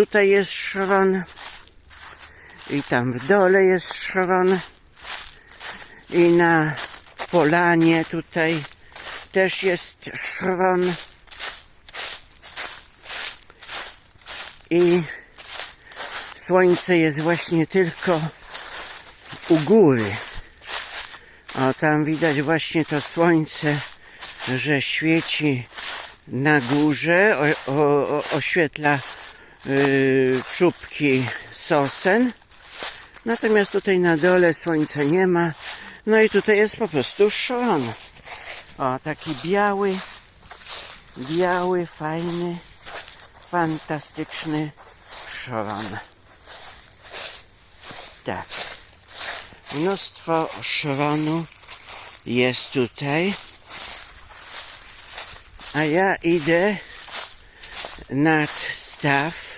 tutaj jest szron. I tam w dole jest szron. I na polanie tutaj też jest szron. I słońce jest właśnie tylko u góry. O, tam widać właśnie to słońce, że świeci na górze, o, o, oświetla yy, czubki sosen. Natomiast tutaj na dole słońca nie ma. No i tutaj jest po prostu szron. O, taki biały, biały, fajny, fantastyczny szron. Tak. Mnóstwo szronu jest tutaj. A ja idę nad staw